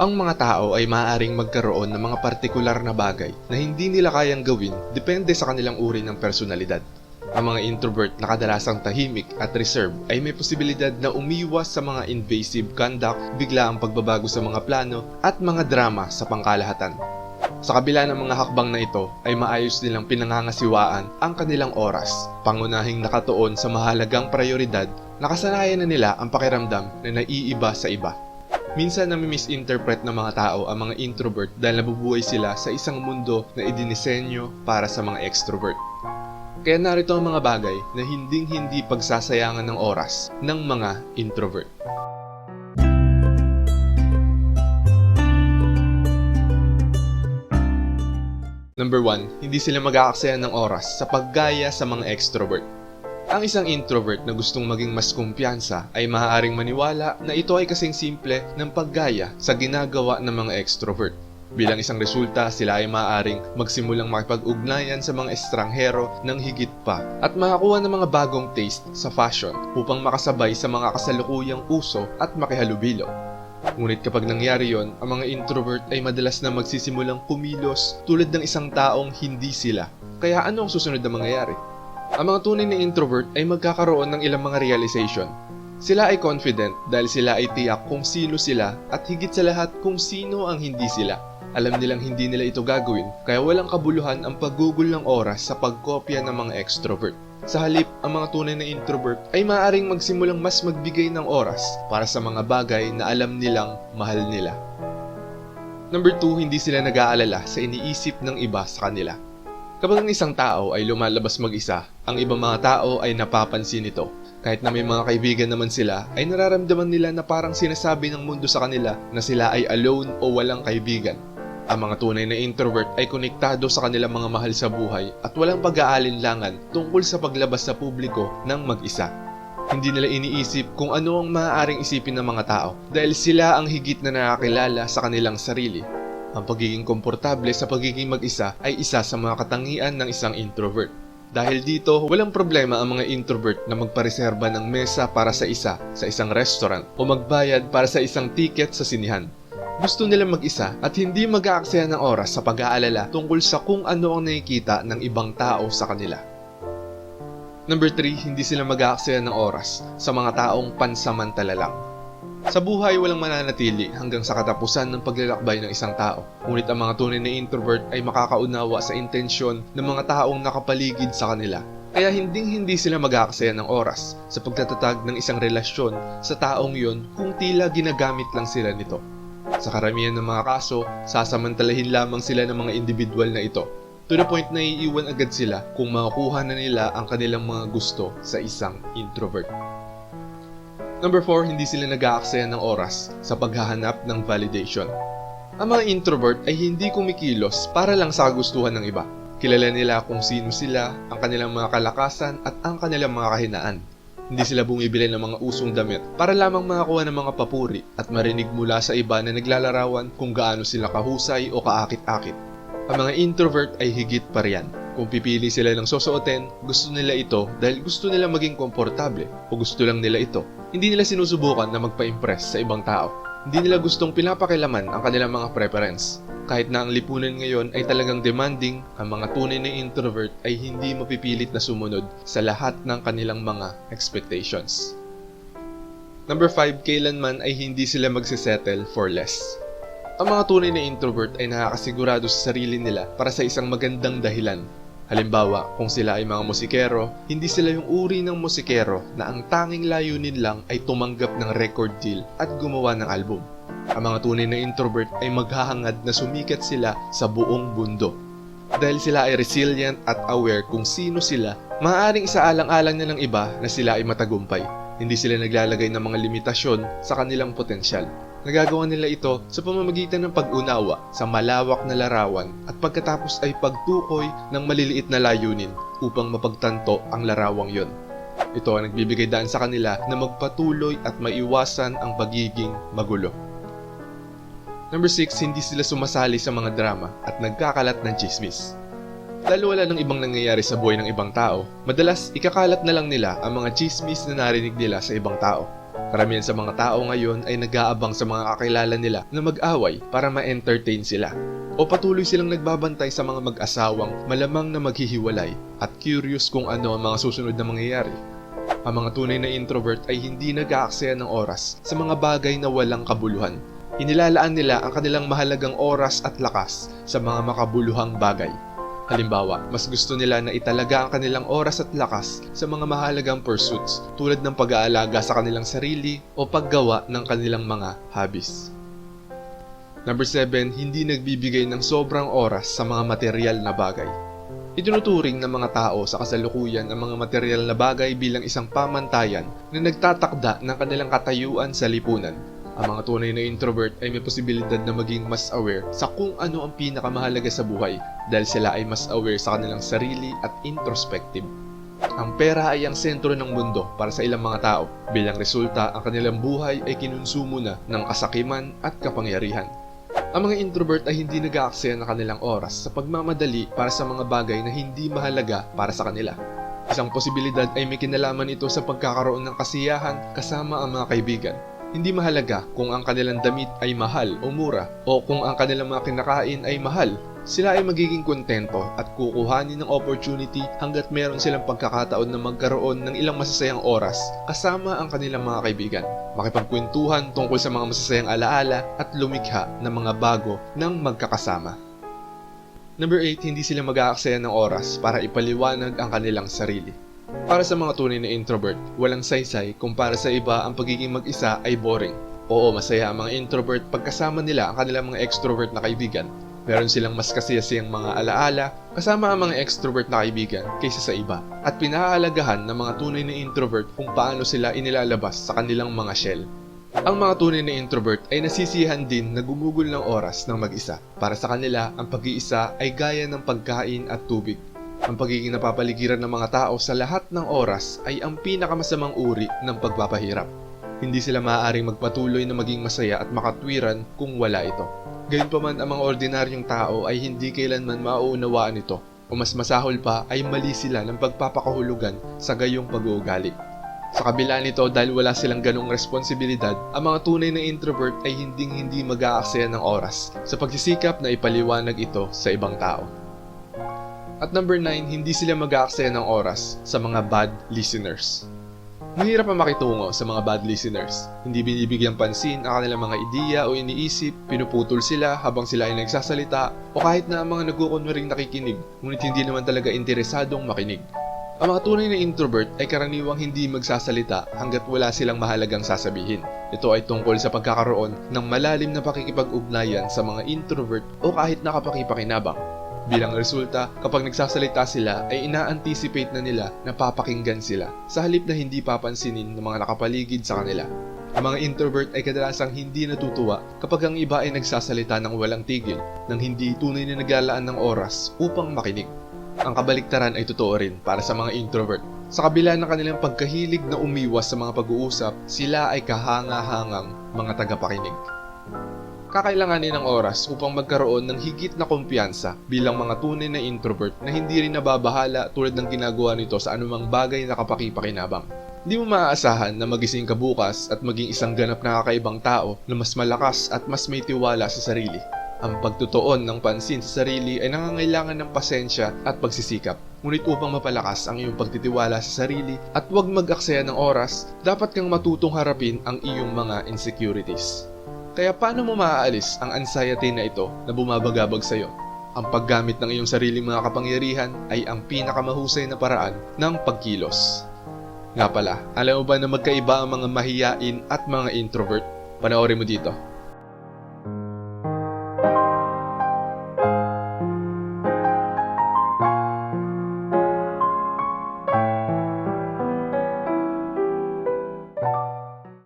Ang mga tao ay maaaring magkaroon ng mga partikular na bagay na hindi nila kayang gawin depende sa kanilang uri ng personalidad. Ang mga introvert na kadalasang tahimik at reserve ay may posibilidad na umiwas sa mga invasive conduct, bigla ang pagbabago sa mga plano at mga drama sa pangkalahatan. Sa kabila ng mga hakbang na ito ay maayos nilang pinangangasiwaan ang kanilang oras, pangunahing nakatuon sa mahalagang prioridad, nakasanayan na nila ang pakiramdam na naiiba sa iba. Minsan nami-misinterpret ng mga tao ang mga introvert dahil nabubuhay sila sa isang mundo na idinisenyo para sa mga extrovert. Kaya narito ang mga bagay na hinding-hindi pagsasayangan ng oras ng mga introvert. Number 1, hindi sila mag-aaksaya ng oras sa paggaya sa mga extrovert. Ang isang introvert na gustong maging mas kumpiyansa ay maaaring maniwala na ito ay kasing simple ng paggaya sa ginagawa ng mga extrovert. Bilang isang resulta, sila ay maaaring magsimulang makipag-ugnayan sa mga estranghero ng higit pa at makakuha ng mga bagong taste sa fashion upang makasabay sa mga kasalukuyang uso at makihalubilo. Ngunit kapag nangyari yon, ang mga introvert ay madalas na magsisimulang kumilos tulad ng isang taong hindi sila. Kaya ano ang susunod na mangyayari? Ang mga tunay na introvert ay magkakaroon ng ilang mga realization. Sila ay confident dahil sila ay tiyak kung sino sila at higit sa lahat kung sino ang hindi sila. Alam nilang hindi nila ito gagawin kaya walang kabuluhan ang paggugol ng oras sa pagkopya ng mga extrovert. Sa halip, ang mga tunay na introvert ay maaaring magsimulang mas magbigay ng oras para sa mga bagay na alam nilang mahal nila. Number 2, hindi sila nag-aalala sa iniisip ng iba sa kanila. Kapag ang isang tao ay lumalabas mag-isa, ang ibang mga tao ay napapansin ito. Kahit na may mga kaibigan naman sila, ay nararamdaman nila na parang sinasabi ng mundo sa kanila na sila ay alone o walang kaibigan. Ang mga tunay na introvert ay konektado sa kanilang mga mahal sa buhay at walang pag-aalinlangan tungkol sa paglabas sa publiko ng mag-isa. Hindi nila iniisip kung ano ang maaaring isipin ng mga tao dahil sila ang higit na nakakilala sa kanilang sarili. Ang pagiging komportable sa pagiging mag-isa ay isa sa mga katangian ng isang introvert. Dahil dito, walang problema ang mga introvert na magpareserba ng mesa para sa isa sa isang restaurant o magbayad para sa isang ticket sa sinihan. Gusto nila mag-isa at hindi mag-aaksaya ng oras sa pag-aalala tungkol sa kung ano ang nakikita ng ibang tao sa kanila. Number 3, hindi sila mag-aaksaya ng oras sa mga taong pansamantala lang. Sa buhay, walang mananatili hanggang sa katapusan ng paglalakbay ng isang tao. Ngunit ang mga tunay na introvert ay makakaunawa sa intensyon ng mga taong nakapaligid sa kanila. Kaya hinding-hindi sila mag-aaksaya ng oras sa pagtatatag ng isang relasyon sa taong yon kung tila ginagamit lang sila nito. Sa karamihan ng mga kaso, sasamantalahin lamang sila ng mga individual na ito. To the point na iiwan agad sila kung makukuha na nila ang kanilang mga gusto sa isang introvert. Number 4, hindi sila nag-aaksaya ng oras sa paghahanap ng validation. Ang mga introvert ay hindi kumikilos para lang sa kagustuhan ng iba. Kilala nila kung sino sila, ang kanilang mga kalakasan at ang kanilang mga kahinaan. Hindi sila bumibili ng mga usong damit para lamang makakuha ng mga papuri at marinig mula sa iba na naglalarawan kung gaano sila kahusay o kaakit-akit. Ang mga introvert ay higit pa riyan. Kung pipili sila ng susuotin, gusto nila ito dahil gusto nila maging komportable o gusto lang nila ito. Hindi nila sinusubukan na magpa-impress sa ibang tao. Hindi nila gustong pinapakilaman ang kanilang mga preference. Kahit na ang lipunan ngayon ay talagang demanding, ang mga tunay na introvert ay hindi mapipilit na sumunod sa lahat ng kanilang mga expectations. Number 5, kailanman ay hindi sila magsisettle for less. Ang mga tunay na introvert ay nakakasigurado sa sarili nila para sa isang magandang dahilan. Halimbawa, kung sila ay mga musikero, hindi sila yung uri ng musikero na ang tanging layunin lang ay tumanggap ng record deal at gumawa ng album. Ang mga tunay na introvert ay maghahangad na sumikat sila sa buong mundo. Dahil sila ay resilient at aware kung sino sila, maaaring isaalang-alang na ng iba na sila ay matagumpay. Hindi sila naglalagay ng mga limitasyon sa kanilang potensyal. Nagagawa nila ito sa pamamagitan ng pag-unawa sa malawak na larawan at pagkatapos ay pagtukoy ng maliliit na layunin upang mapagtanto ang larawang yon. Ito ang nagbibigay daan sa kanila na magpatuloy at maiwasan ang pagiging magulo. Number 6, hindi sila sumasali sa mga drama at nagkakalat ng chismis. Dahil wala nang ibang nangyayari sa buhay ng ibang tao, madalas ikakalat na lang nila ang mga chismis na narinig nila sa ibang tao. Karamihan sa mga tao ngayon ay nag-aabang sa mga kakilala nila na mag-away para ma-entertain sila. O patuloy silang nagbabantay sa mga mag-asawang malamang na maghihiwalay at curious kung ano ang mga susunod na mangyayari. Ang mga tunay na introvert ay hindi nag-aaksaya ng oras sa mga bagay na walang kabuluhan. Inilalaan nila ang kanilang mahalagang oras at lakas sa mga makabuluhang bagay. Halimbawa, mas gusto nila na italaga ang kanilang oras at lakas sa mga mahalagang pursuits tulad ng pag-aalaga sa kanilang sarili o paggawa ng kanilang mga hobbies. Number 7, hindi nagbibigay ng sobrang oras sa mga material na bagay. Itinuturing ng mga tao sa kasalukuyan ang mga material na bagay bilang isang pamantayan na nagtatakda ng kanilang katayuan sa lipunan. Ang mga tunay na introvert ay may posibilidad na maging mas aware sa kung ano ang pinakamahalaga sa buhay dahil sila ay mas aware sa kanilang sarili at introspective. Ang pera ay ang sentro ng mundo para sa ilang mga tao. Bilang resulta, ang kanilang buhay ay kinonsumo na ng kasakiman at kapangyarihan. Ang mga introvert ay hindi nag-aaksaya ng kanilang oras sa pagmamadali para sa mga bagay na hindi mahalaga para sa kanila. Isang posibilidad ay may kinalaman ito sa pagkakaroon ng kasiyahan kasama ang mga kaibigan. Hindi mahalaga kung ang kanilang damit ay mahal o mura o kung ang kanilang mga kinakain ay mahal. Sila ay magiging kontento at kukuhanin ng opportunity hanggat meron silang pagkakataon na magkaroon ng ilang masasayang oras kasama ang kanilang mga kaibigan. Makipagkwentuhan tungkol sa mga masasayang alaala at lumikha ng mga bago ng magkakasama. Number 8, hindi sila mag-aaksaya ng oras para ipaliwanag ang kanilang sarili. Para sa mga tunay na introvert, walang saysay kung para sa iba ang pagiging mag-isa ay boring. Oo, masaya ang mga introvert pagkasama nila ang kanilang mga extrovert na kaibigan. Meron silang mas kasiyasiyang mga alaala kasama ang mga extrovert na kaibigan kaysa sa iba. At pinahaalagahan ng mga tunay na introvert kung paano sila inilalabas sa kanilang mga shell. Ang mga tunay na introvert ay nasisiyahan din na gumugol ng oras ng mag-isa. Para sa kanila, ang pag-iisa ay gaya ng pagkain at tubig. Ang pagiging napapaligiran ng mga tao sa lahat ng oras ay ang pinakamasamang uri ng pagpapahirap. Hindi sila maaaring magpatuloy na maging masaya at makatwiran kung wala ito. Gayunpaman ang mga ordinaryong tao ay hindi kailanman mauunawaan ito o mas masahol pa ay mali sila ng pagpapakahulugan sa gayong pag-uugali. Sa kabila nito dahil wala silang ganong responsibilidad, ang mga tunay na introvert ay hinding hindi mag-aaksaya ng oras sa pagsisikap na ipaliwanag ito sa ibang tao. At number 9, hindi sila mag-aaksaya ng oras sa mga bad listeners. Mahirap ang makitungo sa mga bad listeners. Hindi binibigyang pansin ang kanilang mga ideya o iniisip, pinuputol sila habang sila ay nagsasalita, o kahit na ang mga nagkukunwaring nakikinig, ngunit hindi naman talaga interesadong makinig. Ang mga tunay na introvert ay karaniwang hindi magsasalita hanggat wala silang mahalagang sasabihin. Ito ay tungkol sa pagkakaroon ng malalim na pakikipag-ugnayan sa mga introvert o kahit nakapakipakinabang. Bilang resulta, kapag nagsasalita sila ay ina-anticipate na nila na papakinggan sila sa halip na hindi papansinin ng mga nakapaligid sa kanila. Ang mga introvert ay kadalasang hindi natutuwa kapag ang iba ay nagsasalita ng walang tigil, nang hindi tunay na naglalaan ng oras upang makinig. Ang kabaliktaran ay totoo rin para sa mga introvert. Sa kabila ng kanilang pagkahilig na umiwas sa mga pag-uusap, sila ay kahanga-hangang mga tagapakinig. Kakailanganin ng oras upang magkaroon ng higit na kumpiyansa bilang mga tunay na introvert na hindi rin nababahala tulad ng ginagawa nito sa anumang bagay na kapakipakinabang. Hindi mo maaasahan na magising ka bukas at maging isang ganap na kakaibang tao na mas malakas at mas may tiwala sa sarili. Ang pagtutuon ng pansin sa sarili ay nangangailangan ng pasensya at pagsisikap. Ngunit upang mapalakas ang iyong pagtitiwala sa sarili at huwag mag-aksaya ng oras, dapat kang matutong harapin ang iyong mga insecurities. Kaya paano mo maaalis ang anxiety na ito na bumabagabag sa iyo? Ang paggamit ng iyong sariling mga kapangyarihan ay ang pinakamahusay na paraan ng pagkilos. Nga pala, alam mo ba na magkaiba ang mga mahiyain at mga introvert? Panoorin mo dito.